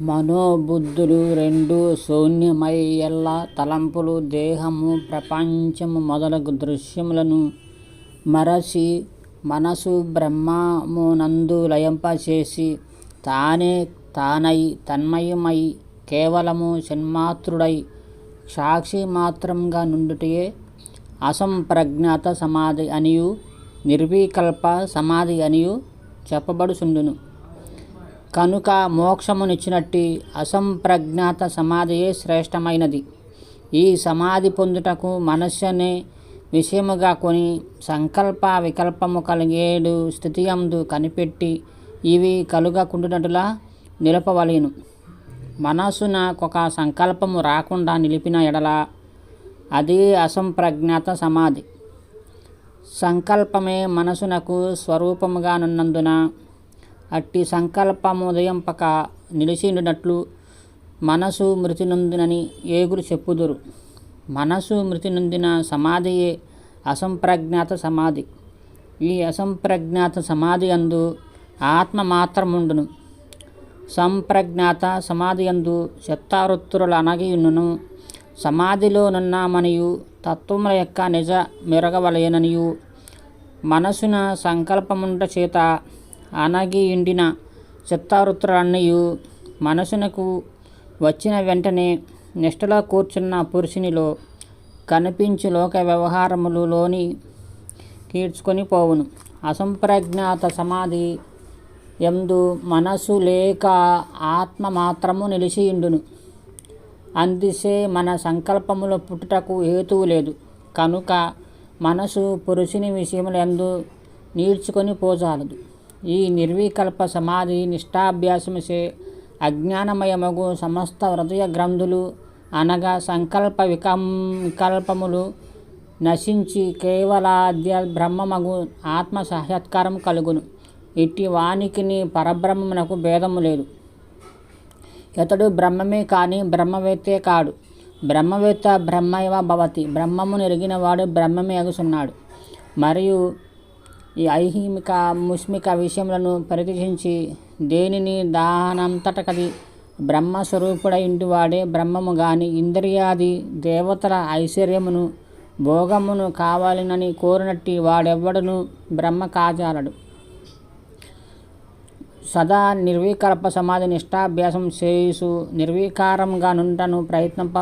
మనోబుద్ధులు రెండూ శూన్యమై ఎల్ల తలంపులు దేహము ప్రపంచము మొదలగు దృశ్యములను మరసి మనసు బ్రహ్మమునందు లయంపచేసి తానే తానై తన్మయమై కేవలము చిన్మాత్రుడై సాక్షి మాత్రంగా నుండుటే అసంప్రజ్ఞాత సమాధి అనియు నిర్వికల్ప సమాధి అనియు చెప్పబడుచుండును. కనుక మోక్షమునిచ్చినట్టి అసంప్రజ్ఞాత సమాధియే శ్రేష్టమైనది. ఈ సమాధి పొందుటకు మనస్సునే విషయముగా కొని సంకల్ప వికల్పము కలిగేడు స్థితియందు కనిపెట్టి ఇవి కలుగకుండునట్లుగా నిలపవలేను. మనస్సున ఒక సంకల్పము రాకుండా నిలిపిన ఎడల అది అసంప్రజ్ఞాత సమాధి. సంకల్పమే మనసునకు స్వరూపముగానున్నందున అట్టి సంకల్పముదయంపక నిలిచినట్లు మనసు మృతి నొందినని ఏగురు చెప్పుదురు. మనసు మృతి నొందిన సమాధియే అసంప్రజ్ఞాత సమాధి. ఈ అసంప్రజ్ఞాత సమాధి అందు ఆత్మ మాత్రముండును. సంప్రజ్ఞాత సమాధి అందు చిత్తావృత్తులు అనగియును సమాధిలో నున్నామనియు తత్వముల యొక్క నిజ మెరగవలయననియు. మనసున సంకల్పముంట చేత అనగియుండిన చిత్తావృత్తులన్నయు మనసునకు వచ్చిన వెంటనే నిష్టలో కూర్చున్న పురుషునిలో కనిపించు లోక వ్యవహారములలోని కీడ్చుకొని పోవును. అసంప్రజ్ఞాత సమాధి ఎందు మనసు లేక ఆత్మ మాత్రము నిలిచియుండును అందిసే మన సంకల్పముల పుట్టుటకు హేతువు లేదు. కనుక మనసు పురుషుని విషయములందు నీడ్చుకొని పోజాలదు. ఈ నిర్వికల్ప సమాధి నిష్టాభ్యాసముసే అజ్ఞానమయమగు సమస్త హృదయ గ్రంథులు అనగా సంకల్ప వికం వికల్పములు నశించి కేవలాద్య బ్రహ్మమగు ఆత్మ సాక్షాత్కారం కలుగును. ఇట్టి వానికిని పరబ్రహ్మమునకు భేదము లేదు. ఇతడు బ్రహ్మమే కానీ బ్రహ్మవేత్తే కాడు. బ్రహ్మవేత్త బ్రహ్మైవ భవతి. బ్రహ్మమును ఎరిగినవాడు బ్రహ్మమే అగుసున్నాడు. మరియు ఈ ఐహిమిక ముస్మిక విషయములను పరిత్యజించి దేనిని దానంతటకది బ్రహ్మస్వరూపుడై ఇంటివాడే బ్రహ్మము గాని ఇంద్రియాది దేవతల ఐశ్వర్యమును భోగమును కావాలనని కోరినట్టి వాడెవ్వడును బ్రహ్మ కాజాలడు సదా నిర్వికల్ప సమాధి నిష్టాభ్యాసం చేయుసు నిర్వికారంగా నుండను ప్రయత్నింప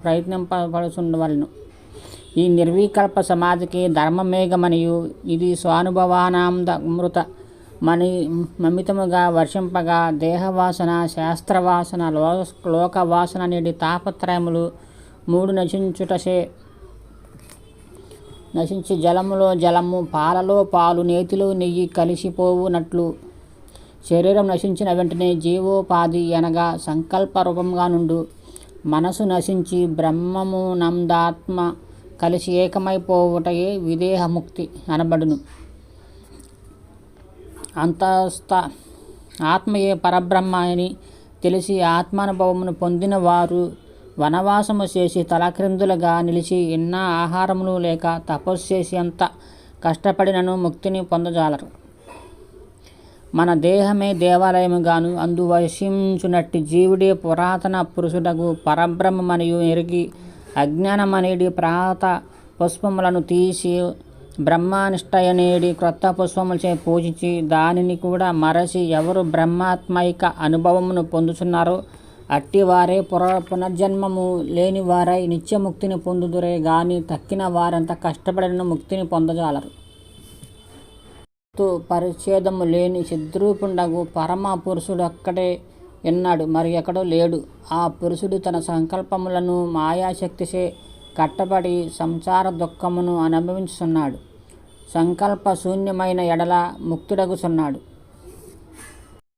ప్రయత్నింపబడుచుండవలను ఈ నిర్వికల్ప సమాధికి ధర్మమేఘమనియు. ఇది స్వానుభవానామృత మని మమితముగా వర్షింపగా దేహవాసన శాస్త్రవాసన లో లోకవాసన నేటి తాపత్రయములు మూడు నశించుటసే. నశించి జలములో జలము పాలలో పాలు నేతిలో నెయ్యి కలిసిపోవునట్లు. శరీరం నశించిన వెంటనే జీవోపాధి అనగా సంకల్ప రూపంగా నుండు మనసు నశించి బ్రహ్మము నందాత్మ కలిసి ఏకమైపోవుటయే విదేహముక్తి అనబడును. అంతస్థ ఆత్మయే పరబ్రహ్మ అని తెలిసి ఆత్మానుభవమును పొందిన వారు వనవాసము చేసి తలక్రిందులుగా నిలిచి ఎన్న ఆహారములు లేక తపస్సు చేసి అంత కష్టపడినను ముక్తిని పొందజాలరు. మన దేహమే దేవాలయముగాను అందు వశించునట్టి జీవుడే పురాతన పురుషుడగు పరబ్రహ్మమనియు ఎరిగి అజ్ఞానం అనేది ప్రాత పుష్పములను తీసి బ్రహ్మానిష్టయనేడి క్రొత్త పుష్పములచే పూజించి దానిని కూడా మరచి ఎవరు బ్రహ్మాత్మైక అనుభవమును పొందుతున్నారో అట్టివారే పుర పునర్జన్మము లేని వారై నిత్యముక్తిని పొందుదురే గాని తక్కిన వారంత కష్టపడిన ముక్తిని పొందజాలరు. పరిచ్ఛేదము లేని చిద్రూపుండగు పరమ పురుషుడు అక్కడే ఎన్నాడు? మరి ఎక్కడో లేడు. ఆ పురుషుడు తన సంకల్పములను మాయాశక్తిచే కట్టబడి సంసార దుఃఖమును అనుభవించుతున్నాడు సంకల్ప శూన్యమైన ఎడల ముక్తుడగుచున్నాడు.